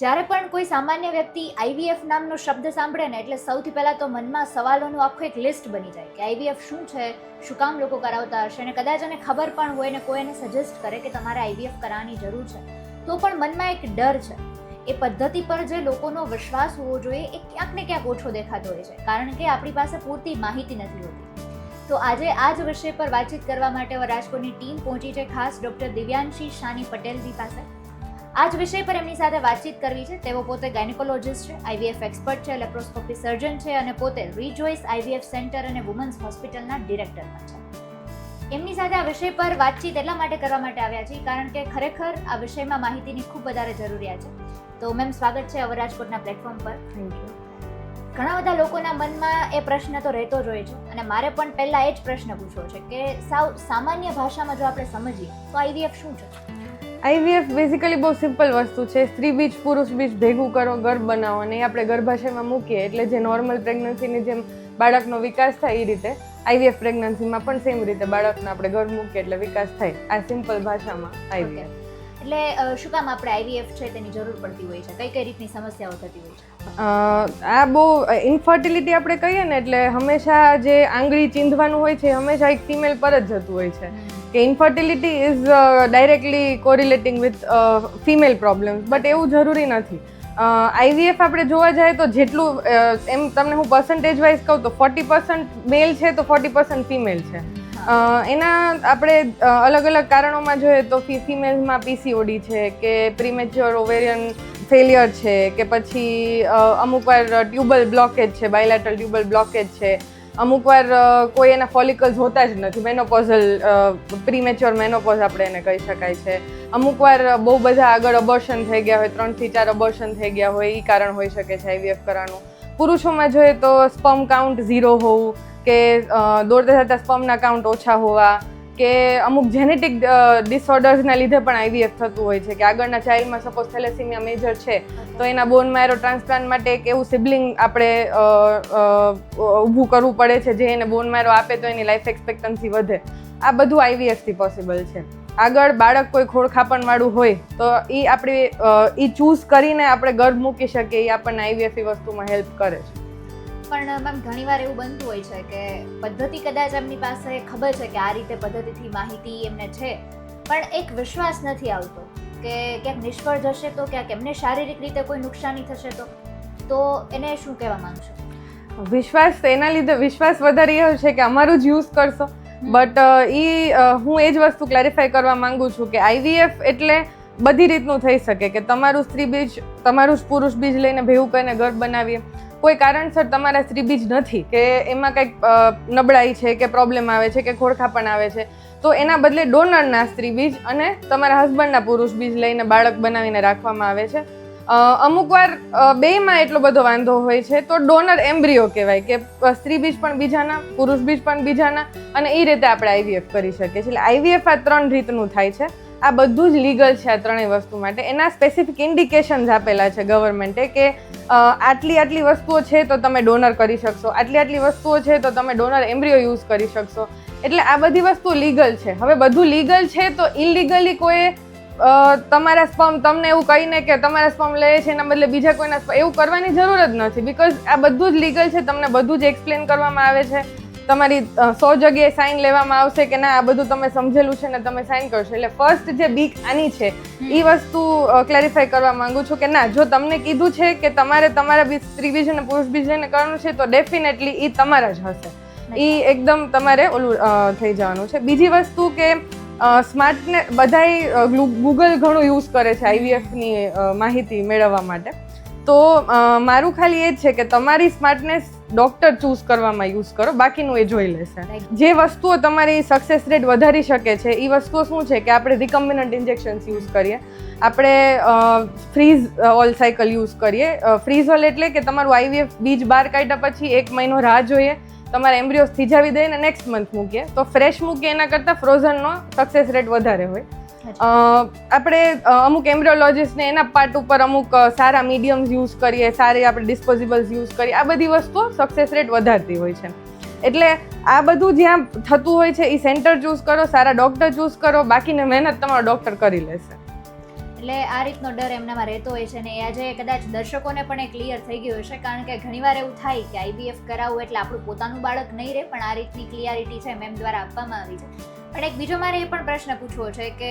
જ્યારે પણ કોઈ સામાન્ય વ્યક્તિ આઈવીએફ નામનો શબ્દ સાંભળે ને એટલે સૌથી પહેલાં તો મનમાં સવાલોનું આખું એક લિસ્ટ બની જાય કે આઈવીએફ શું છે, શું કામ લોકો કરાવતા હશે અને કદાચ એને ખબર પણ હોય ને કોઈ એને સજેસ્ટ કરે કે તમારે આઈવીએફ કરાવવાની જરૂર છે, તો પણ મનમાં એક ડર છે. એ પદ્ધતિ પર જે લોકોનો વિશ્વાસ હોવો જોઈએ એ ક્યાંક ને ક્યાંક ઓછો દેખાતો હોય છે, કારણ કે આપણી પાસે પૂરતી માહિતી નથી હોતી. તો આજે આ જ વિષય પર વાતચીત કરવા માટે રાજકોટની ટીમ પહોંચી છે ખાસ ડૉક્ટર દિવ્યાંશી શાની પટેલજી પાસે. આ જ વિષય પર એમની સાથે વાતચીત કરવી છે. તેઓ પોતે ગાયનેકોલોજિસ્ટ છે આઈવીએફ એક્સપર્ટ છે લેપ્રોસ્કોપી સર્જન છે અને પોતે રીજોઇસ આઈવીએફ સેન્ટર અને વુમન્સ હોસ્પિટલના ડિરેક્ટર પણ છે. એમની સાથે આ વિષય પર વાતચીત એટલા માટે કરવા માટે આવ્યા છીએ કારણ કે ખરેખર આ વિષયમાં માહિતીની ખૂબ વધારે જરૂરિયાત છે. તો મેમ સ્વાગત છે અવર રાજકોટના પ્લેટફોર્મ પર. થેન્ક યુ ઘણા બધા લોકોના મનમાં એ પ્રશ્ન તો રહેતો જ હોય છે અને મારે પણ પહેલા એ જ પ્રશ્ન પૂછવો છે કે સાવ સામાન્ય ભાષામાં જો આપણે સમજીએ તો આઈવીએફ શું છે? આઈવીએફ બેઝિકલી બહુ સિમ્પલ વસ્તુ છે. સ્ત્રી બીજ પુરુષ બીજ ભેગું કરો ગર્ભ બનાવો અને એ આપણે ગર્ભાશયમાં મૂકીએ. એટલે જે નોર્મલ પ્રેગ્નન્સીની જેમ બાળકનો વિકાસ થાય એ રીતે આઈવીએફ પ્રેગ્નન્સીમાં પણ સેમ રીતે બાળકનો આપણે ગર્ભ મૂકીએ એટલે વિકાસ થાય. આ સિમ્પલ ભાષામાં આઈવીએફ. એટલે શું કામ આપણે આઈવીએફ છે તેની જરૂર પડતી હોય છે? કઈ કઈ રીતની સમસ્યાઓ થતી હોય છે? આ બહુ ઇન્ફર્ટિલિટી આપણે કહીએ ને એટલે હંમેશા જે આંગળી ચીંધવાનું હોય છે એ હંમેશા એક ફિમેલ પર જ જતું હોય છે. કે infertility is directly correlating with female problems but એવું જરૂરી નથી. આઈવીએફ આપણે જોવા જાય તો જેટલું એમ તમને હું પર્સન્ટેજ વાઇઝ કહું તો ફોર્ટી પર્સન્ટ મેલ છે તો ફોર્ટી પર્સન્ટ ફિમેલ છે. એના આપણે અલગ અલગ કારણોમાં જોઈએ તો ફિમેલ્સમાં પીસીઓડી છે, કે પ્રીમેચ્યોર ઓવેરિયન ફેલિયર છે, કે પછી અમુક વાર ટ્યુબલ બ્લોકેજ છે બાયલેટરલ ટ્યુબલ બ્લોકેજ છે. અમુક વાર કોઈ એના ફોલિકલ્સ હોતા જ નથી. મેનોપોઝલ પ્રીમેચ્યોર મેનોપોઝ આપણે એને કહી શકાય છે. અમુક વાર બહુ બધા આગળ અબોર્શન થઈ ગયા હોય, ત્રણથી ચાર અબોર્શન થઈ ગયા હોય એ કારણ હોઈ શકે છે આઈવીએફ કરવાનું. પુરુષોમાં જોઈએ તો સ્પમ કાઉન્ટ ઝીરો હોવું કે દોડતા થતા સ્પમના કાઉન્ટ ઓછા હોવા કે અમુક જેનેટિક ડિસઓર્ડર્સના લીધે પણ આઈવીએફ થતું હોય છે કે આગળના ચાઇલ્ડમાં સપોઝ થેલેસીમિયા મેજર છે, તો એના બોન મેરો ટ્રાન્સપ્લાન્ટ માટે એક એવું સિબલિંગ આપણે ઊભું કરવું પડે છે જે એને બોન મેરો આપે તો એની લાઈફ એક્સપેક્ટન્સી વધે. આ બધું આઈવીએફથી પોસિબલ છે. આગળ બાળક કોઈ ખોળખાપણ વાળું હોય તો એ આપણે એ ચૂઝ કરીને આપણે ગર્ભ મૂકી શકીએ એ આપણને આઈવીએફ વસ્તુમાં હેલ્પ કરે છે. પણ મેમ ઘણીવાર એવું બનતું હોય છે કે પદ્ધતિ કદાચ એમની પાસે ખબર છે કે આ રીતે પદ્ધતિથી માહિતી એમને છે પણ એક વિશ્વાસ નથી આવતો કે ક્યાંક નિષ્ફળ જશે તો ક્યાંક એમને શારીરિક રીતે કોઈ નુકસાની થશે તો તો એને શું કહેવા માંગશો? વિશ્વાસ એના લીધે વિશ્વાસ વધારે એ છે કે અમારું જ યુઝ કરશો. બટ એ હું એ જ વસ્તુ ક્લેરિફાય કરવા માંગુ છું કે આઈવીએફ એટલે બધી રીતનું થઈ શકે કે તમારું સ્ત્રી બીજ તમારું જ પુરુષ બીજ લઈને ભેવું કરીને ગર્ભ બનાવીએ. કોઈ કારણસર તમારા સ્ત્રીબીજ નથી, કે એમાં કંઈક નબળાઈ છે કે પ્રોબ્લેમ આવે છે કે ખોડખાપણ આવે છે, તો એના બદલે ડોનરના સ્ત્રી બીજ અને તમારા હસબન્ડના પુરુષ બીજ લઈને બાળક બનાવીને રાખવામાં આવે છે. અમુકવાર અમુક બેયમાં એટલો બધો વાંધો હોય છે, તો ડોનર એમ્બ્રિયો કહેવાય કે સ્ત્રી બીજ પણ બીજાના, પુરુષ બીજ પણ બીજાના, અને એ રીતે આપણે આઈવીએફ કરી શકીએ છીએ. એટલે આઈવીએફ આ ત્રણ રીતનું થાય છે. આ બધું જ લીગલ છે આ ત્રણેય વસ્તુ માટે. એના સ્પેસિફિક ઇન્ડિકેશન્સ આપેલા છે ગવર્મેન્ટે કે આટલી આટલી વસ્તુઓ છે તો તમે ડોનર કરી શકશો. આટલી આટલી વસ્તુઓ છે તો તમે ડોનર એમ્બ્રિયો યુઝ કરી શકશો. એટલે આ બધી વસ્તુ લીગલ છે. હવે બધું લીગલ છે તો ઇલીગલી કોઈ તમારા સ્પમ તમને એવું કહીને કે તમારા સ્પમ લે છે એના બદલે બીજા કોઈના એવું કરવાની જરૂર જ નથી. બિકોઝ આ બધું જ લીગલ છે, તમને બધું જ એક્સપ્લેન કરવામાં આવે છે. તમારી સો જગ્યાએ સાઇન લેવામાં આવશે કે ના આ બધું તમે સમજેલું છે ને તમે સાઇન કરશો. એટલે ફર્સ્ટ જે બીક આની છે એ વસ્તુ ક્લેરિફાય કરવા માંગુ છું કે ના જો તમને કીધું છે કે તમારે તમારા સ્ત્રી બીજ અને પુરુષ બીજને કરવાનું છે તો ડેફિનેટલી એ તમારા જ હશે. એ એકદમ તમારે ઓલું થઈ જવાનું છે. બીજી વસ્તુ કે સ્માર્ટને બધાય ગૂગલ ઘણું યુઝ કરે છે આઈવીએફની માહિતી મેળવવા માટે. તો મારું ખાલી એ જ છે કે તમારી સ્માર્ટનેસ ડોક્ટર ચૂઝ કરવામાં યુઝ કરો બાકીનું એ જોઈ લેશે. જે વસ્તુઓ તમારી સક્સેસ રેટ વધારી શકે છે એ વસ્તુઓ શું છે કે આપણે રિકમ્બિનન્ટ ઇન્જેક્શન્સ યુઝ કરીએ. આપણે ફ્રીઝ ઓલ સાયકલ યુઝ કરીએ. ફ્રીઝ ઓલ એટલે કે તમારું આઈવીએફ બીજ બહાર કાઢ્યા પછી એક મહિનો રાહ જોઈએ તમારે એમ્બ્રિયોસ થીજાવી દઈને નેક્સ્ટ મંથ મૂકીએ. તો ફ્રેશ મૂકીએ એના કરતાં ફ્રોઝનનો સક્સેસ રેટ વધારે હોય. આપણે અમુક એમ્બ્રોલોજીસ્ટને એના પાર્ટ ઉપર અમુક સારા મીડિયમ્સ યુઝ કરીએ, સારી આપણે ડિસ્પોઝિબલ્સ યુઝ કરીએ, આ બધી વસ્તુઓ સક્સેસ રેટ વધારતી હોય છે. એટલે આ બધું જ્યાં થતું હોય છે એ સેન્ટર ચૂઝ કરો, સારા ડૉક્ટર ચૂઝ કરો, બાકીને મહેનત તમારો ડૉક્ટર કરી લેશે. એટલે આ રીતનો ડર એમનામાં રહેતો હોય છે ને, એ આજે કદાચ દર્શકોને પણ એ ક્લિયર થઈ ગયું હશે, કારણ કે ઘણીવાર એવું થાય કે આઈબીએફ કરાવવું એટલે આપણું પોતાનું બાળક નહીં રહે, પણ આ રીતની ક્લિયરિટી છે મેમ દ્વારા આપવામાં આવી છે. પણ એક બીજો મારે એ પણ પ્રશ્ન પૂછવો છે કે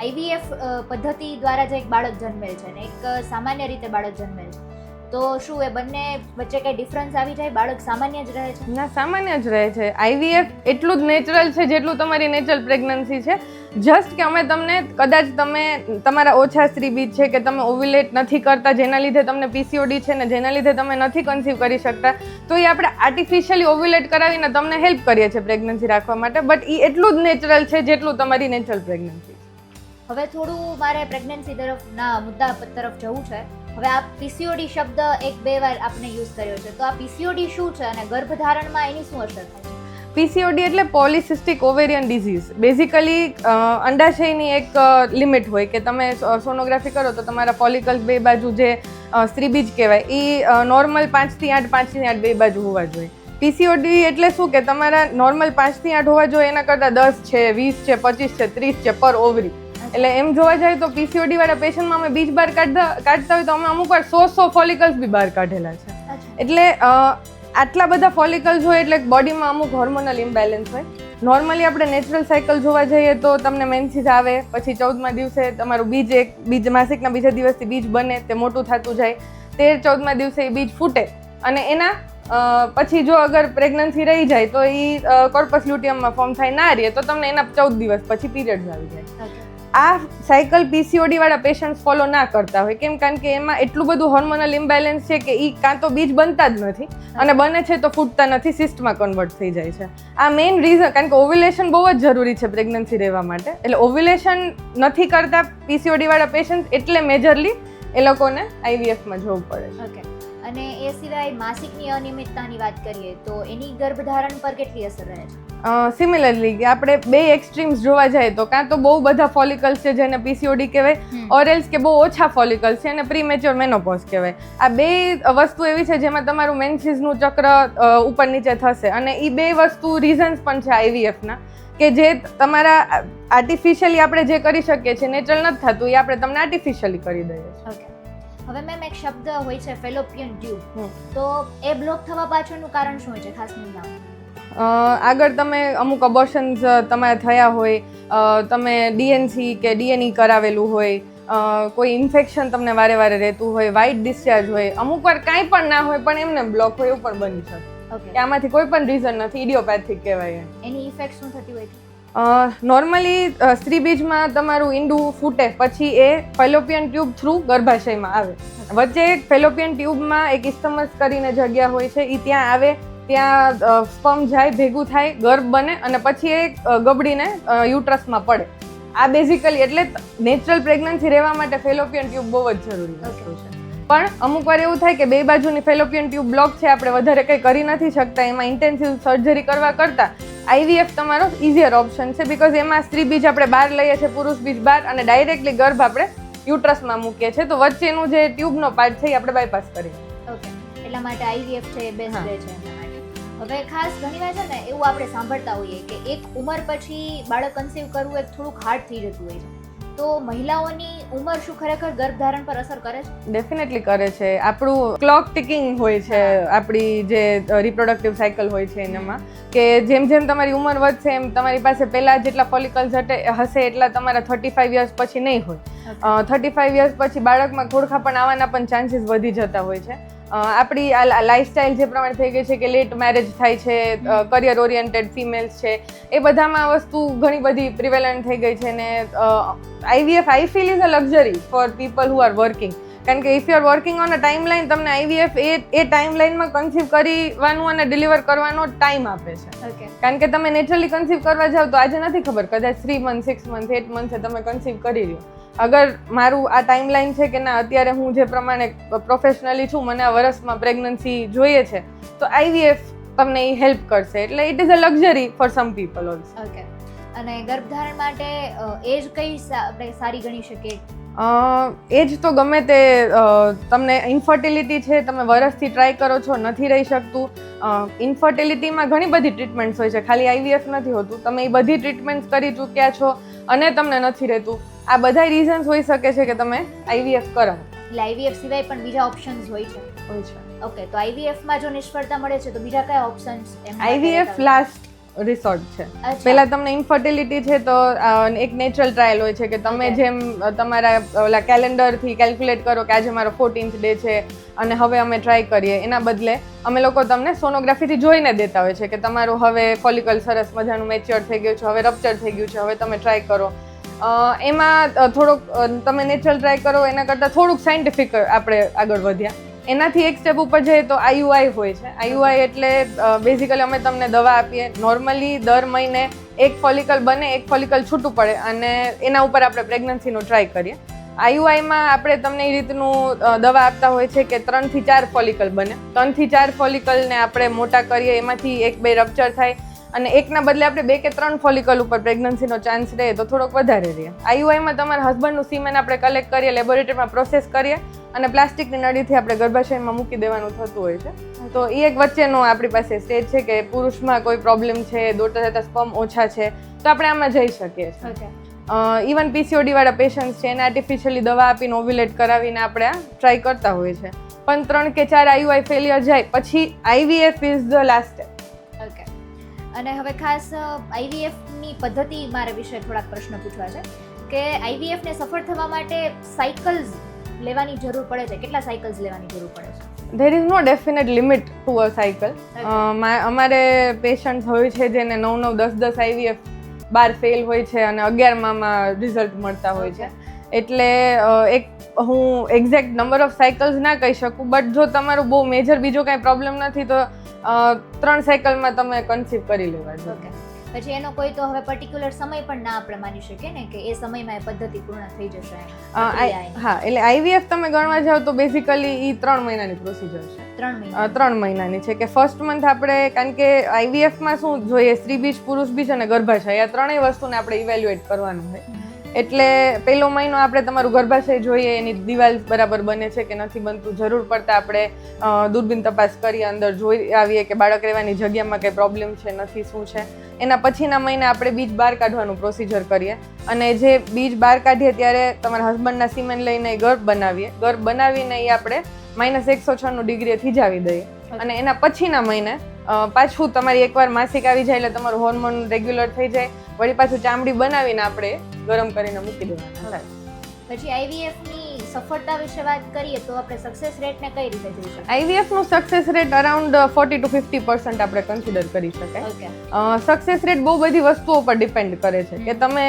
આઈવીએફ પદ્ધતિ દ્વારા જે એક બાળક જન્મેલ છે ને એક સામાન્ય રીતે બાળક જન્મેલ છે. તો શું એ બંને વચ્ચે કઈ ડિફરન્સ આવી જાય? બાળક સામાન્ય જ રહે છે? ના સામાન્ય જ રહે છે. આઈવીએફ એટલું જ નેચરલ છે જેટલું તમારી નેચરલ પ્રેગ્નન્સી છે. જસ્ટ કે અમે તમને કદાચ તમે તમારા ઓછા સ્ત્રીબીજ છે કે તમે ઓવ્યુલેટ નથી કરતા જેના લીધે તમને પીસીઓડી છે ને જેના લીધે તમે નથી કન્સીવ કરી શકતા તો એ આપણે આર્ટિફિશિયલી ઓવ્યુલેટ કરાવીને તમને હેલ્પ કરીએ છીએ પ્રેગ્નન્સી રાખવા માટે. બટ એ એટલું જ નેચરલ છે જેટલું તમારી નેચરલ પ્રેગ્નન્સી હવે થોડું મારે પ્રેગ્નન્સી તરફ ના મુદ્દા તરફ જવું છે. હવે આ પીસીઓડી શબ્દ એક બે વાર આપણે યુઝ કર્યો છે. તો આ પીસીઓડી શું છે અને ગર્ભધારણમાં એની શું અસર થાય પીસીઓડી એટલે પોલિસિસ્ટિક ઓવેરિયન ડિઝીઝ બેઝિકલી અંડાશયની એક લિમિટ હોય કે તમે સોનોગ્રાફી કરો તો તમારા પોલિકલ્સ બે બાજુ જે સ્ત્રીબીજ કહેવાય એ નોર્મલ પાંચથી આઠ પાંચથી આઠ બે બાજુ હોવા જોઈએ. પીસીઓડી એટલે શું કે તમારા નોર્મલ પાંચથી આઠ હોવા જોઈએ, એના કરતાં દસ છે, વીસ છે, પચીસ છે, ત્રીસ છે, પર ઓવરી એટલે એમ જોવા જાય તો પીસીઓડી વાળા પેશન્ટમાં અમે બીજ બહાર કાઢતા કાઢતા હોય તો અમે અમુક વાર સો સો ફોલિકલ્સ બી બહાર કાઢેલા છે. એટલે આટલા બધા ફોલિકલ્સ હોય એટલે બોડીમાં અમુક હોર્મોનલ ઇમ્બેલેન્સ હોય. નોર્મલી આપણે નેચરલ સાયકલ જોવા જઈએ તો તમને મેન્સીસ આવે પછી ચૌદમા દિવસે તમારું બીજ એક બીજ માસિકના બીજા દિવસથી બીજ બને તે મોટું થતું જાય. તેર ચૌદમા દિવસે એ બીજ ફૂટે. અને એના પછી જો અગર પ્રેગ્નન્સી રહી જાય તો એ કોર્પસ લ્યુટિયમમાં ફોર્મ થાય ના રહે તો તમને એના ચૌદ દિવસ પછી પીરિયડ્સ આવી જાય. આ સાયકલ પીસીઓડી વાળા પેશન્ટ ફોલો ના કરતા હોય. કેમ કારણ કે એમાં એટલું બધું હોર્મોનલ ઇમ્બેલેન્સ છે કે એ કાં તો બીજ બનતા જ નથી અને બને છે તો ફૂટતા નથી સિસ્ટમાં કન્વર્ટ થઈ જાય છે. આ મેઇન રીઝન કારણ કે ઓવ્યુલેશન બહુ જ જરૂરી છે પ્રેગ્નન્સી રહેવા માટે. એટલે ઓવ્યુલેશન નથી કરતા પીસીઓડી વાળા પેશન્ટ એટલે મેજરલી એ લોકોને આઈવીએફમાં જવું પડે છે. ઓકે અને એ સિવાય માસિકની અનિયમિતતાની વાત કરીએ તો એની ગર્ભધારણ પર કેટલી અસર રહે છે? સિમિલરલી કે આપણે બે એક્સ્ટ્રીમ્સ જોવા જાય તો કાં તો બહુ બધા ફોલિકલ્સ છે જેને પીસીઓડી કહેવાય ઓરેલ્સ ઓર એલ્સ કે બહુ ઓછા ફોલિકલ્સ છે અને પ્રીમેચ્યોર મેનોપોઝ કહેવાય. આ બે વસ્તુ એવી છે જેમાં તમારું મેન્સીસનું ચક્ર ઉપર નીચે થશે અને એ બે વસ્તુ રીઝન્સ પણ છે આઈવીએફના કે જે તમારા આર્ટિફિશિયલી આપણે જે કરી શકીએ છીએ નેચરલ નથી થતું એ આપણે તમને આર્ટિફિશિયલી કરી દઈએ છીએ. હવે મેમ એક શબ્દ હોય છે ફેલોપિયન ટ્યુબ તો એ બ્લોક થવા પાછળનું કારણ શું હોય છે ખાસ મુદ્દા આગળ તમે અમુક અબોર્શન્સ તમારે થયા હોય તમે ડીએનસી કે ડીએનઈ કરાવેલું હોય કોઈ ઇન્ફેક્શન તમને વારે વારે રહેતું હોય વાઇટ ડિસ્ચાર્જ હોય અમુક વાર કાંઈ પણ ના હોય પણ એમને બ્લોક હોય એવું પણ બની શકે. કે આમાંથી કોઈ પણ રીઝન નથી ઇડિયોપેથિક કહેવાય. એની ઇફેક્ટ શું થતી હોય? નોર્મલી સ્ત્રીબીજમાં તમારું ઈંડું ફૂટે પછી એ ફેલોપિયન ટ્યુબ થ્રુ ગર્ભાશયમાં આવે. વચ્ચે ફેલોપિયન ટ્યુબમાં એક ઇસ્તમસ કરીને જગ્યા હોય છે એ ત્યાં આવે, ત્યાં સ્પમ જાય, ભેગું થાય, ગર્ભ બને અને પછી એ ગબડીને યુટ્રસમાં પડે. આ બેઝિકલી એટલે નેચરલ પ્રેગ્નન્સી રહેવા માટે ફેલોપિયન ટ્યુબ બહુ જ જરૂરી છે. પણ અમુક વાર એવું થાય કે બે બાજુની ફેલોપિયન ટ્યુબ બ્લોક છે આપણે વધારે કંઈ કરી નથી શકતા એમાં ઇન્ટેન્સિવ સર્જરી કરવા કરતાં આઈવીએફ તમારો ઇઝીયર ઓપ્શન છે બિકોઝ એમાં સ્ત્રી બીજ આપણે બહાર લઈએ છીએ પુરુષ બીજ બહાર અને ડાયરેક્ટલી ગર્ભ આપણે યુટ્રસમાં મૂકીએ છીએ. તો વચ્ચેનું જે ટ્યુબનો પાર્ટ છે એ આપણે બાયપાસ કરીએ. ઓકે એટલા માટે આઈવીએફ છે એ બેસ્ટ રહે છે એના માટે. હવે ખાસ ઘણીવાર છે ને એવું આપણે સાંભળતા હોઈએ કે એક ઉંમર પછી બાળક કન્સીવ કરવું એક થોડુંક હાર્ડ થઈ જતું હોય છે. તો મહિલાઓની ઉંમર શું ખરેખર ગર્ભધારણ પર અસર કરે છે? ડેફિનેટલી કરે છે. આપણું ક્લોક ટિકિંગ હોય છે આપણી જે રિપ્રોડક્ટિવ સાયકલ હોય છે એનામાં. કે જેમ જેમ તમારી ઉંમર વધશે એમ તમારી પાસે પહેલાં જેટલા ફોલિકલ્સ હશે એટલા તમારા થર્ટી ફાઈવ યર્સ પછી નહીં હોય. થર્ટી ફાઈવ યર્સ પછી બાળકમાં ખોડખા પણ આવવાના પણ ચાન્સીસ વધી જતા હોય છે. આપણી આ લાઈફસ્ટાઈલ જે પ્રમાણે થઈ ગઈ છે કે લેટ મેરેજ થાય છે કરિયર ઓરિએન્ટેડ ફિમેલ્સ છે એ બધામાં વસ્તુ ઘણી બધી પ્રિવેલન્ટ થઈ ગઈ છે ને IVF I feel is a luxury for people who are working કારણ કે if you are working on a timeline તમને આઈવીએફ એ એ ટાઈમ લાઈનમાં કન્સીવ કરવાનું અને ડિલિવર કરવાનો ટાઈમ આપે છે. કારણ કે તમે નેચરલી કન્સીવ કરવા જાવ તો આજે નથી ખબર કદાચ three month six month eight મંથે તમે કન્સીવ કરી રહ્યો અગર મારું આ ટાઈમ લાઈન છે કે ના અત્યારે હું જે પ્રમાણે પ્રોફેશનલી છું મને આ વર્ષમાં પ્રેગ્નન્સી જોઈએ છે તો આઈવીએફ તમને એ હેલ્પ કરશે. એટલે it is a luxury for some people also okay અને ગર્ભધારણ માટે એજ કઈ આપણે સારી ગણી શકીએ? એજ તો ગમે તે તમને ઇન્ફર્ટિલિટી છે તમે વરસથી ટ્રાય કરો છો નથી રહી શકતું. ઇન્ફર્ટિલિટીમાં ઘણી બધી ટ્રીટમેન્ટ્સ હોય છે. ખાલી આઈવીએફ નથી હોતું. તમે એ બધી ટ્રીટમેન્ટ્સ કરી ચૂક્યા છો. અને તમને નથી રહેતું. આ બધા રીઝન્સ હોઈ શકે છે કે તમે આઈવીએફ કરો. એટલે આઈવીએફ સિવાય પણ બીજા ઓપ્શન્સ હોય છે. હોય છે. ઓકે તો આઈવીએફમાં જો નિષ્ફળતા મળે છે તો બીજા કયા ઓપ્શન્સ આઈવીએફ લાસ્ટ રિસોર્ટ છે. પહેલા તમને ઇન્ફર્ટિલિટી છે તો એક નેચરલ ટ્રાયલ હોય છે કે તમે જેમ તમારા ઓલા કેલેન્ડરથી કેલ્ક્યુલેટ કરો કે આજે મારો ફોર્ટીન્થ ડે છે અને હવે અમે ટ્રાય કરીએ એના બદલે અમે લોકો તમને સોનોગ્રાફીથી જોઈને દેતા હોય છે કે તમારું હવે ફોલિકલ સરસ મજાનું મેચ્યોર થઈ ગયું છે હવે રપ્ચર થઈ ગયું છે હવે તમે ટ્રાય કરો. એમાં થોડોક તમે નેચરલ ટ્રાય કરો એના કરતાં થોડુંક સાયન્ટિફિક આપણે આગળ વધ્યા. એનાથી એક સ્ટેપ ઉપર જઈએ તો આઈયુઆઈ હોય છે. આઈયુઆઈ એટલે બેઝિકલી અમે તમને દવા આપીએ. નોર્મલી દર મહિને એક ફોલિકલ બને, એક ફોલિકલ છૂટું પડે અને એના ઉપર આપણે પ્રેગ્નન્સીનો ટ્રાય કરીએ. આઈયુઆઈમાં આપણે તમને એ રીતનું દવા આપતા હોય છે કે ત્રણથી ચાર ફોલિકલ બને. ત્રણથી ચાર ફોલિકલને આપણે મોટા કરીએ, એમાંથી એક બે રપ્ચર થાય. અને એકના બદલે આપણે બે કે ત્રણ ફોલિકલ ઉપર પ્રેગ્નન્સીનો ચાન્સ રહે તો થોડોક વધારે રહે. આઈયુઆઈમાં તમારા હસબન્ડનું સીમેન આપણે કલેક્ટ કરીએ લેબોરેટરીમાં પ્રોસેસ કરીએ અને પ્લાસ્ટિકની નળીથી આપણે ગર્ભાશયમાં મૂકી દેવાનું થતું હોય છે. તો એ એક વચ્ચેનો આપણી પાસે સ્ટેજ છે કે પુરુષમાં કોઈ પ્રોબ્લેમ છે દોડતા જતા સ્પમ ઓછા છે તો આપણે આમાં જઈ શકીએ છીએ. ઇવન પીસીઓડી વાળા પેશન્ટ છે એને આર્ટિફિશિયલી દવા આપીને ઓવ્યુલેટ કરાવીને આપણે ટ્રાય કરતા હોય છે. પણ ત્રણ કે ચાર આઈયુઆઈ ફેલિયર જાય પછી IVF is the last step અને હવે ખાસ આઈવીએફની પદ્ધતિ મારે વિશે થોડાક પ્રશ્ન પૂછવા છે. કે આઈવીએફને સફળ થવા માટે સાયકલ્સ લેવાની જરૂર પડે છે? કેટલા સાયકલ્સ લેવાની જરૂર પડે છે? There is no definite limit to a cycle અમારે પેશન્ટ હોય છે જેને નવ નવ દસ દસ આઈવીએફ બાર ફેલ હોય છે અને અગિયારમાં રિઝલ્ટ મળતા હોય છે. એટલે એક હું એક્ઝેક્ટ નંબર ઓફ સાયકલ્સ ના કહી શકું બટ જો તમારું બહુ મેજર બીજો કાંઈ પ્રોબ્લેમ નથી તો ત્રણ સાયકલમાં તમે કન્સીવ કરી લેવા ઓકે પછી એનો કોઈ તો હવે પર્ટિક્યુલર સમય પણ ના આપણે માની શકીએ ને કે એ સમયમાં એ પદ્ધતિ પૂર્ણ થઈ જશે. હા એટલે આઈવીએફ તમે ગણવા જાઓ તો બેઝિકલી એ ત્રણ મહિનાની પ્રોસિજર છે. ત્રણ ત્રણ મહિનાની છે કે ફર્સ્ટ મંથ આપણે કારણ કે આઈવીએફમાં શું જોઈએ સ્ત્રી બીજ પુરુષ બીજ અને ગર્ભાશય આ ત્રણેય વસ્તુને આપણે ઇવેલ્યુએટ કરવાનું હોય. એટલે પહેલો મહિનો આપણે તમારું ગર્ભાશય જોઈએ એની દિવાલ બરાબર બને છે કે નથી બનતું જરૂર પડતા આપણે દૂરબીન તપાસ કરીએ અંદર જોઈ આવીએ કે બાળક રહેવાની જગ્યામાં કંઈ પ્રોબ્લેમ છે નથી શું છે. એના પછીના મહિને આપણે બીજ બહાર કાઢવાનું પ્રોસિજર કરીએ. અને જે બીજ બહાર કાઢીએ ત્યારે તમારા હસબન્ડના સિમેન લઈને એ ગર્ભ બનાવીએ. ગર્ભ બનાવીને એ આપણે માઇનસ એકસો છન્નું ડિગ્રીએ થીજાવી દઈએ. અને એના પછીના મહિને પાછું તમારી એકવાર માસિક આવી જાય એટલે તમારું હોર્મોન રેગ્યુલર થઈ જાય. વળી પાછું ચામડી બનાવીને આપણે ગરમ કરીને મૂકી દેવાના. પછી આઈવીએફની સફળતા વિશે વાત કરીએ તો આપણે સક્સેસ રેટ ને કઈ રીતે જોઈ શકીએ? આઈવીએફનું success rate around forty two fifty percent આપણે કન્સિડર કરી શકાય. સક્સેસ રેટ બહુ બધી વસ્તુઓ પર ડિપેન્ડ કરે છે. કે તમે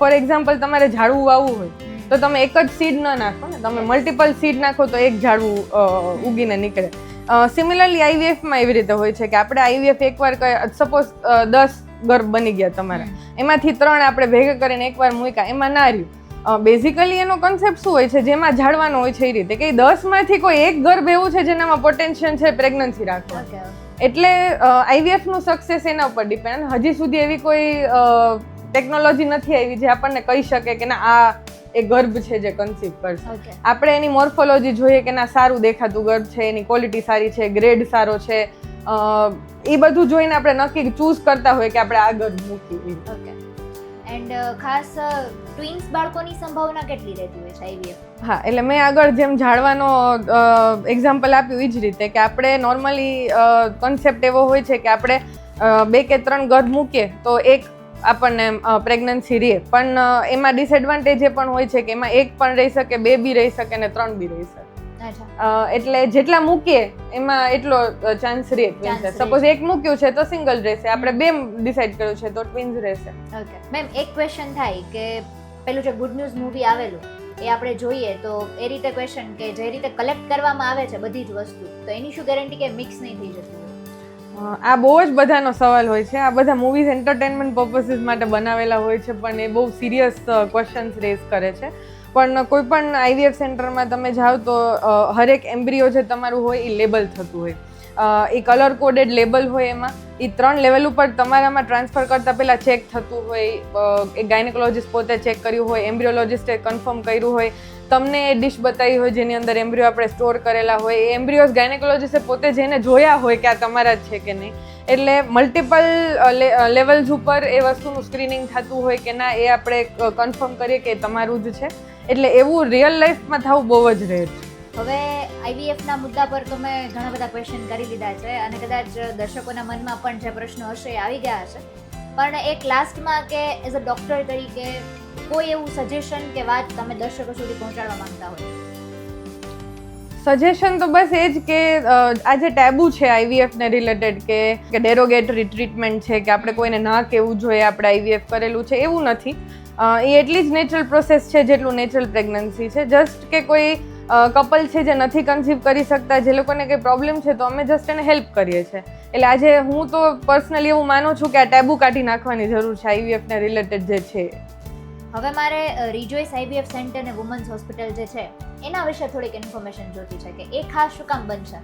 ફોર એક્ઝામ્પલ તમારે ઝાડવું વાવવું હોય તો તમે એક જ સીડ ન નાખો ને તમે મલ્ટિપલ સીડ નાખો તો એક ઝાડવું ઉગીને નીકળે. સિમિલરલી આઈવીએફમાં એવી રીતે હોય છે કે આપણે આઈવીએફ એકવાર સપોઝ દસ ગર્ભ બની ગયા તમારા. એમાંથી ત્રણ આપણે ભેગા કરીને એકવાર મૂક્યા એમાં ના રહ્યું. બેઝિકલી એનો કન્સેપ્ટ શું હોય છે? જેમાં જાળવાનો હોય છે એ રીતે કે દસમાંથી કોઈ એક ગર્ભ એવું છે જેનામાં પોટેન્શિયલ છે પ્રેગ્નન્સી રાખવા એટલે આઈવીએફનું સક્સેસ એના ઉપર ડિપેન્ડ હજી સુધી એવી કોઈ ટેકનોલોજી નથી આવી જે આપણને કહી શકે કે ના આ એ ગર્ભ છે જે કન્સીવ કરશે આપણે એની મોર્ફોલોજી જોઈએ કે ના સારું દેખાતું ગર્ભ છે એની ક્વોલિટી સારી છે ગ્રેડ સારો છે એ બધું જોઈને આપણે નક્કી ચૂઝ કરતા હોય કે આપણે આ ગર્ભ મૂકીએ ઓકે એન્ડ ખાસ ટ્વિન્સ બાળકોની સંભાવના કેટલી રહેતી હોય છે આઈવીએફ હા એટલે મેં આગળ જેમ જાળવાનો એક્ઝામ્પલ આપ્યું એ જ રીતે કે આપણે નોર્મલી કન્સેપ્ટ એવો હોય છે કે આપણે બે કે ત્રણ ગર્ભ મૂકીએ તો એક આપણને પ્રેગ્નન્સી રહે પણ એમાં ડિસએડવાન્ટેજ એ પણ હોય છે કે એમાં એક પણ રહી શકે બે બી રહી શકે ને ત્રણ બી રહી શકે. એટલે જેટલા મૂકીએ એમાં એટલો ચાન્સ રહે ટ્વિન્સ સપોઝ એક મૂક્યું છે તો સિંગલ રહેશે. આપણે બે ડિસાઈડ કર્યું છે તો ટ્વિન્સ રહેશે. ઓકે મેમ એક ક્વેશ્ચન થાય કે પેલું જે ગુડ ન્યૂઝ મૂવી આવેલું એ આપણે જોઈએ તો એ રીતે ક્વેશ્ચન કે જે રીતે કલેક્ટ કરવામાં આવે છે બધી જ વસ્તુ તો એની શું ગેરંટી કે મિક્સ નહીં થઈ જતું આ બહુ જ બધાનો સવાલ હોય છે. આ બધા મૂવીઝ એન્ટરટેનમેન્ટ પર્પસીસ માટે બનાવેલા હોય છે, પણ એ બહુ સિરિયસ ક્વેશ્ચન્સ રેઝ કરે છે. પણ કોઈ પણ આઈવીએફ સેન્ટરમાં તમે જાઓ તો હરેક એમ્બ્રિયો જે તમારું હોય એ લેબલ થતું હોય. એ કલર કોડેડ લેબલ હોય એમાં. એ ત્રણ લેવલ ઉપર તમારામાં ટ્રાન્સફર કરતાં પહેલાં ચેક થતું હોય. એ ગાયનેકોલોજીસ્ટ પોતે ચેક કર્યું હોય એમ્બ્રિયોલોજિસ્ટે કન્ફર્મ કર્યું હોય. તમને એ ડિશ બતાવી હોય જેની અંદર એમ્બ્રિયો આપણે સ્ટોર કરેલા હોય, એ એમ્બ્રિયોઝ ગાયનેકોલોજીસ્ટે પોતે જઈને જોયા હોય કે આ તમારા જ છે કે નહીં. એટલે મલ્ટિપલ લેવલ્સ ઉપર એ વસ્તુનું સ્ક્રીનિંગ થતું હોય કે ના, એ આપણે કન્ફર્મ કરીએ કે તમારું જ છે. એટલે એવું રિયલ લાઈફમાં થવું બહુ જ રહે છે. હવે આઈવીએફના મુદ્દા પર તો મેં ઘણા બધા ક્વેશ્ચન કરી લીધા છે અને કદાચ દર્શકોના મનમાં પણ જે પ્રશ્નો હશે એ આવી ગયા હશે. પણ એક લાસ્ટમાં કે એઝ અ ડૉક્ટર તરીકે કોઈ એવું સજેશન કે વાત તમે દર્શકો સુધી પહોંચાડવા માંગતા હોય? સજેશન તો બસ એ જ કે આ જે ટેબુ છે આઈવીએફ ને રિલેટેડ કે ડેરોગેટરી ટ્રીટમેન્ટ છે, કે આપણે કોઈને ના કહેવું જોઈએ, આપણે આઈવીએફ કરેલું છે, એવું નથી. એ એટલી જ નેચરલ પ્રોસેસ છે જેટલું નેચરલ પ્રેગ્નન્સી છે. જસ્ટ કે કોઈ કપલ છે જે નથી કન્સીવ કરી શકતા, જે લોકોને કંઈ પ્રોબ્લેમ છે, તો અમે જસ્ટ એને હેલ્પ કરીએ છીએ. એટલે આજે હું તો પર્સનલી એવું માનું છું કે આ ટેબુ કાઢી નાખવાની જરૂર છે આઈવીએફ ને રિલેટેડ જે છે. હવે મારે રિજોઈસ આઈવીએફ સેન્ટર ને વુમન્સ હોસ્પિટલ જે છે, એના વિશે થોડીક ઇન્ફોર્મેશન જોતી છે કે એ ખાસ શું કામ બનશે?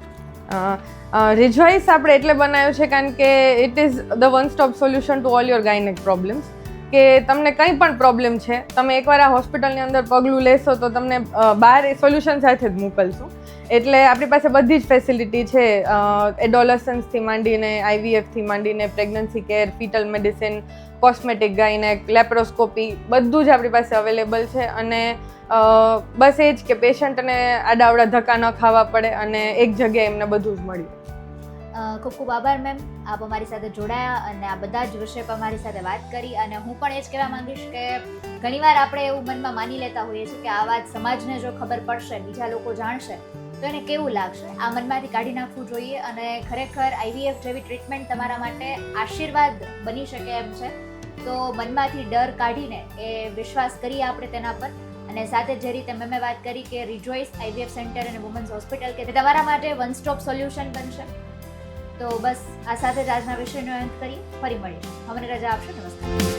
રિજવાઇસ આપણે એટલે બનાવ્યું છે કારણ કે it is the one stop solution to all your gynaec problems કે તમને કંઈ પણ પ્રોબ્લેમ છે, તમે એકવાર આ હોસ્પિટલની અંદર પગલું લેશો તો તમને બહાર એ સોલ્યુશન સાથે જ મોકલશું. એટલે આપણી પાસે બધી જ ફેસિલિટી છે. એડોલસન્સથી માંડીને આઈવીએફથી માંડીને pregnancy care foetal medicine cosmetic gynaec laparoscopy બધું જ આપણી પાસે અવેલેબલ છે અને બસ એ જ કે પેશન્ટને આડાવડા ધક્કા ન ખાવા પડે અને એક જગ્યાએ એમને બધું જ મળ્યું. ખૂબ ખૂબ આભાર મેમ. આપ અમારી સાથે જોડાયા અને આ બધા જ વિષય પર અમારી સાથે વાત કરી અને હું પણ એ જ કહેવા માંગીશ કે ઘણીવાર આપણે એવું મનમાં માની લેતા હોઈએ છીએ કે આ વાત સમાજને જો ખબર પડશે, બીજા લોકો જાણશે તો એને કેવું લાગશે? આ મનમાંથી કાઢી નાખવું જોઈએ અને ખરેખર આઈવીએફ જેવી ટ્રીટમેન્ટ તમારા માટે આશીર્વાદ બની શકે એમ છે. તો મનમાંથી ડર કાઢીને એ વિશ્વાસ કરીએ આપણે તેના પર. અને સાથે જે રીતે મેં વાત કરી કે રિજોઈસ આઈવીએફ સેન્ટર અને વુમન્સ હોસ્પિટલ કે તમારા માટે વન સ્ટોપ સોલ્યુશન બનશે. તો બસ આ સાથે જ આજના વિષયનો અંત કરીએ. ફરી મળીશું. અમને રજા આપશો. નમસ્કાર.